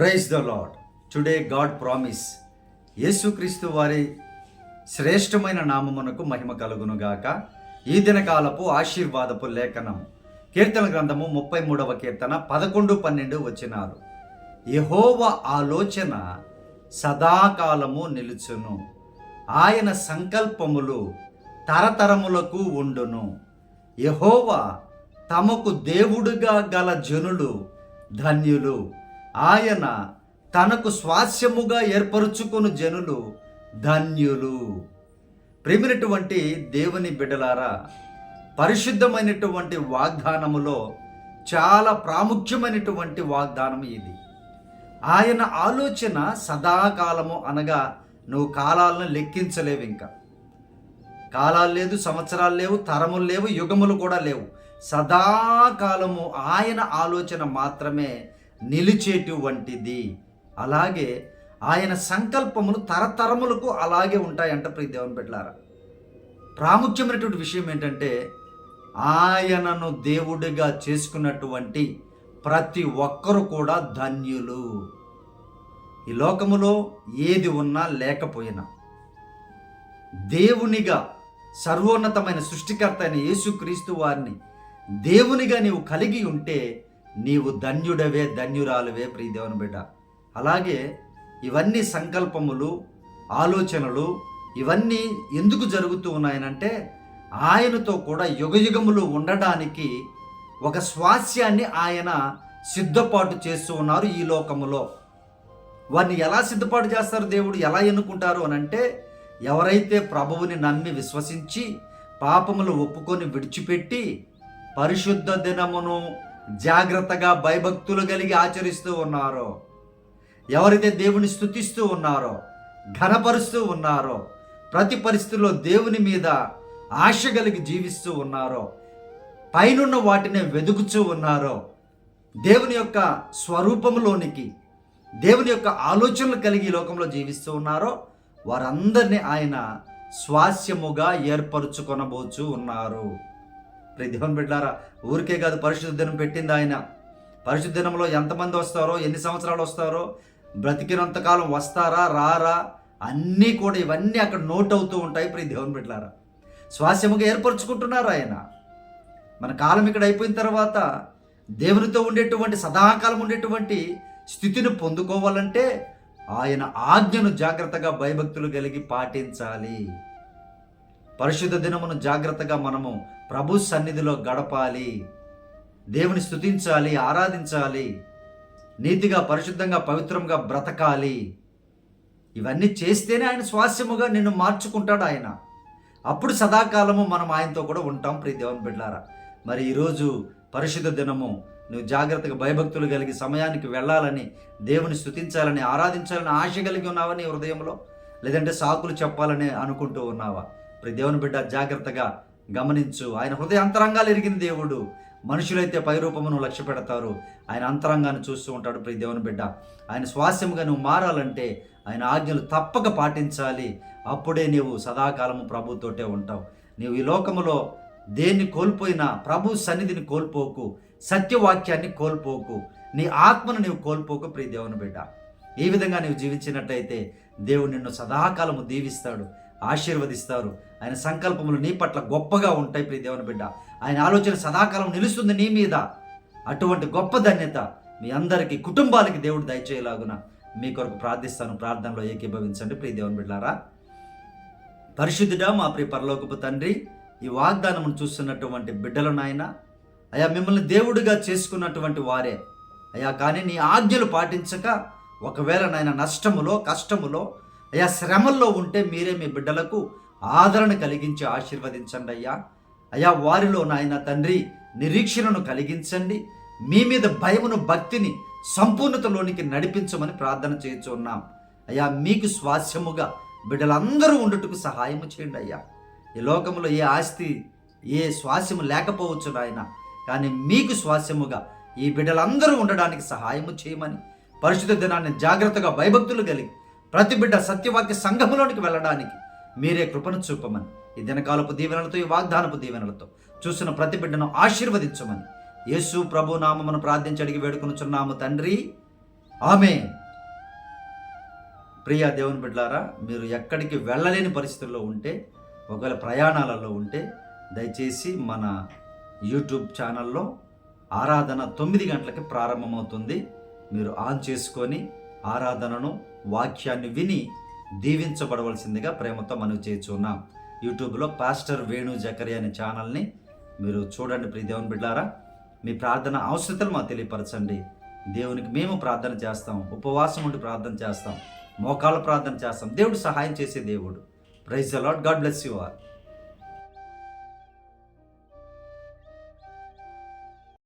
Praise the lord today God promise యేసుక్రీస్తు వారి శ్రేష్టమైన నామమునకు మహిమ కలుగునుగాక ఈ దినకాలపు ఆశీర్వాదపు లేఖనం. కీర్తన గ్రంథము ముప్పై మూడవ కీర్తన పదకొండు పన్నెండు వచ్చినారు యహోవ ఆలోచన సదాకాలము నిలుచును. ఆయన సంకల్పములు తరతరములకు ఉండును. యహోవ తమకు దేవుడుగా గల జనులు ధన్యులు. ఆయన తనకు స్వాస్యముగా ఏర్పరుచుకుని జనులు ధన్యులు. ప్రేమినటువంటి దేవుని బిడ్డలారా పరిశుద్ధమైనటువంటి వాగ్దానములో చాలా ప్రాముఖ్యమైనటువంటి వాగ్దానం ఇది. ఆయన ఆలోచన సదాకాలము అనగా నువ్వు కాలాలను లెక్కించలేవు ఇంకా. కాలాలు లేదు సంవత్సరాలు లేవు తరములు లేవు యుగములు కూడా లేవు. సదాకాలము ఆయన ఆలోచన మాత్రమే నిలిచేటువంటిది. అలాగే ఆయన సంకల్పములు తరతరములకు అలాగే ఉంటాయంట ప్రియ దేవుని పెట్టారా ప్రాముఖ్యమైనటువంటి విషయం ఏంటంటే ఆయనను దేవుడిగా చేసుకున్నటువంటి ప్రతి ఒక్కరు కూడా ధన్యులు. ఈ లోకములో ఏది ఉన్నా లేకపోయినా దేవునిగా సర్వోన్నతమైన సృష్టికర్త అయిన యేసుక్రీస్తు వారిని దేవునిగా నీవు కలిగి ఉంటే నీవు ధన్యుడవే ధన్యురాలువే ప్రియదేవుని బిడ్డ. అలాగే ఇవన్నీ సంకల్పములు ఆలోచనలు ఇవన్నీ ఎందుకు జరుగుతూ ఉన్నాయనంటే ఆయనతో కూడా యుగయుగములు ఉండడానికి ఒక స్వాస్యాన్ని ఆయన సిద్ధపాటు చేస్తూ ఉన్నారు ఈ లోకములో. వారిని ఎలా సిద్ధపాటు చేస్తారు దేవుడు ఎలా ఎన్నుకుంటారు అని అంటే ఎవరైతే ప్రభువుని నమ్మి విశ్వసించి పాపములు ఒప్పుకొని విడిచిపెట్టి పరిశుద్ధ దినమును జాగ్రత్తగా భయభక్తులు కలిగి ఆచరిస్తూ ఉన్నారో? ఎవరైతే దేవుని స్థుతిస్తూ ఉన్నారో ఘనపరుస్తూ ఉన్నారో ప్రతి పరిస్థితుల్లో దేవుని మీద ఆశ కలిగి జీవిస్తూ ఉన్నారో పైనున్న వాటిని వెదుకుతూ ఉన్నారో దేవుని యొక్క స్వరూపంలోనికి దేవుని యొక్క ఆలోచనలు కలిగి లోకంలో జీవిస్తూ ఉన్నారో వారందరినీ ఆయన స్వాస్యముగా ఏర్పరచుకొనబోచు ఉన్నారు. ప్రతిభన్ బిడ్డారా ఊరికే కాదు పరిశుద్ధ దినం పెట్టింది ఆయన. పరిశుద్ధ దినంలో ఎంతమంది వస్తారో ఎన్ని సంవత్సరాలు వస్తారో బ్రతికినంత కాలం వస్తారా రారా అన్నీ కూడా ఇవన్నీ అక్కడ నోట్ అవుతూ ఉంటాయి ప్రియ దేవుని బిడ్డారా. స్వాస్యముగా ఏర్పరచుకుంటున్నారు ఆయన. మన కాలం ఇక్కడ అయిపోయిన తర్వాత దేవునితో ఉండేటువంటి సదాకాలం ఉండేటువంటి స్థితిని పొందుకోవాలంటే ఆయన ఆజ్ఞను జాగ్రత్తగా భయభక్తులు కలిగి పాటించాలి. పరిశుద్ధ దినమును జాగ్రత్తగా మనము ప్రభు సన్నిధిలో గడపాలి. దేవుని స్థుతించాలి ఆరాధించాలి. నీతిగా పరిశుద్ధంగా పవిత్రంగా బ్రతకాలి. ఇవన్నీ చేస్తేనే ఆయన స్వాస్యముగా నిన్ను మార్చుకుంటాడు ఆయన. అప్పుడు సదాకాలము మనం ఆయనతో కూడా ఉంటాం ప్రీ దేవన్ బిడ్డారా. మరి ఈరోజు పరిశుద్ధ దినము నువ్వు జాగ్రత్తగా భయభక్తులు కలిగి సమయానికి వెళ్ళాలని దేవుని స్థుతించాలని ఆరాధించాలని ఆశ కలిగి ఉన్నావా నీ హృదయంలో? లేదంటే సాకులు చెప్పాలని అనుకుంటూ ఉన్నావా? ప్రతి దేవుని బిడ్డ జాగ్రత్తగా గమనించు. ఆయన హృదయ అంతరంగాలు ఎరిగిన దేవుడు. మనుషులైతే పైరూపమును లక్ష్య పెడతారు. ఆయన అంతరంగాన్ని చూస్తూ ఉంటాడు ప్రతి దేవుని బిడ్డ. ఆయన స్వాస్యముగా నువ్వు మారాలంటే ఆయన ఆజ్ఞలు తప్పక పాటించాలి. అప్పుడే నీవు సదాకాలము ప్రభుతోటే ఉంటావు. నీవు ఈ లోకములో దేన్ని కోల్పోయినా ప్రభు సన్నిధిని కోల్పోకు. సత్యవాక్యాన్ని కోల్పోకు. నీ ఆత్మను నీవు కోల్పోకు ప్రియ దేవుని బిడ్డ. ఈ విధంగా నీవు జీవించినట్టయితే దేవుడు నిన్ను సదాకాలము దీవిస్తాడు. ఆశీర్వదిస్తారు. ఆయన సంకల్పములు నీ పట్ల గొప్పగా ఉంటాయి ప్రియ దేవుని బిడ్డ. ఆయన ఆలోచన సదాకాలం నిలుస్తుంది నీ మీద. అటువంటి గొప్ప ధన్యత మీ అందరికీ కుటుంబాలకి దేవుడు దయచేయలాగున మీ కొరకు ప్రార్థిస్తాను. ప్రార్థనలో ఏకీభవించండి ప్రియ దేవుని బిడ్డారా పరిశుద్ధుడా మా ప్రియ పరలోకపు తండ్రి ఈ వాగ్దానమును చూస్తున్నటువంటి బిడ్డలు నాయన అయా మిమ్మల్ని దేవుడిగా చేసుకున్నటువంటి వారే. అయా కానీ నీ ఆజ్ఞలు పాటించక ఒకవేళ నాయన నష్టములో కష్టములో అయ్యా శ్రమల్లో ఉంటే మీరే మీ బిడ్డలకు ఆదరణ కలిగించి ఆశీర్వదించండి అయ్యా. అయ్యా వారిలో నాయన తండ్రి నిరీక్షణను కలిగించండి. మీ మీద భయమును భక్తిని సంపూర్ణతలోనికి నడిపించమని ప్రార్థన చేయొచ్చు ఉన్నాం. అయ్యా మీకు స్వాస్యముగా బిడ్డలందరూ ఉండుటకు సహాయము చేయండి అయ్యా. ఈ లోకంలో ఏ ఆస్తి ఏ స్వాస్యము లేకపోవచ్చు నాయన కానీ మీకు స్వాస్యముగా ఈ బిడ్డలందరూ ఉండడానికి సహాయము చేయమని పరిశుద్ధ దినాన్ని జాగ్రత్తగా భయభక్తులు కలిగి ప్రతి బిడ్డ సత్యవాక్య సంఘములోనికి వెళ్ళడానికి మీరే కృపను చూపమని. ఈ దినకాలపు దీవెనలతో ఈ వాగ్దానపు దీవెనలతో చూసిన ప్రతి బిడ్డను ఆశీర్వదించమని. యేసు ప్రభు నామమును ప్రార్థించి అడిగి వేడుకొనుచున్నాము తండ్రి. ఆమె ప్రియ దేవుని బిడ్డారా మీరు ఎక్కడికి వెళ్ళలేని పరిస్థితుల్లో ఉంటే ఒకవేళ ప్రయాణాలలో ఉంటే దయచేసి మన యూట్యూబ్ ఛానల్లో ఆరాధన తొమ్మిది గంటలకి ప్రారంభమవుతుంది. మీరు ఆన్ చేసుకొని ఆరాధనను వాక్యాన్ని విని దీవించబడవలసిందిగా ప్రేమతో మనం చేస్తున్నాం యూట్యూబ్లో పాస్టర్ వేణు జకరి అనే ఛానల్ని మీరు చూడండి ప్రియ దేవుని బిడ్డారా. మీ ప్రార్థన అవసరతలు మాకు తెలియపరచండి. దేవునికి మేము ప్రార్థన చేస్తాం. ఉపవాసం ఉండి ప్రార్థన చేస్తాం. మోకాళ్ళ ప్రార్థన చేస్తాం. దేవుడు సహాయం చేసే దేవుడు. Praise a lot God bless you are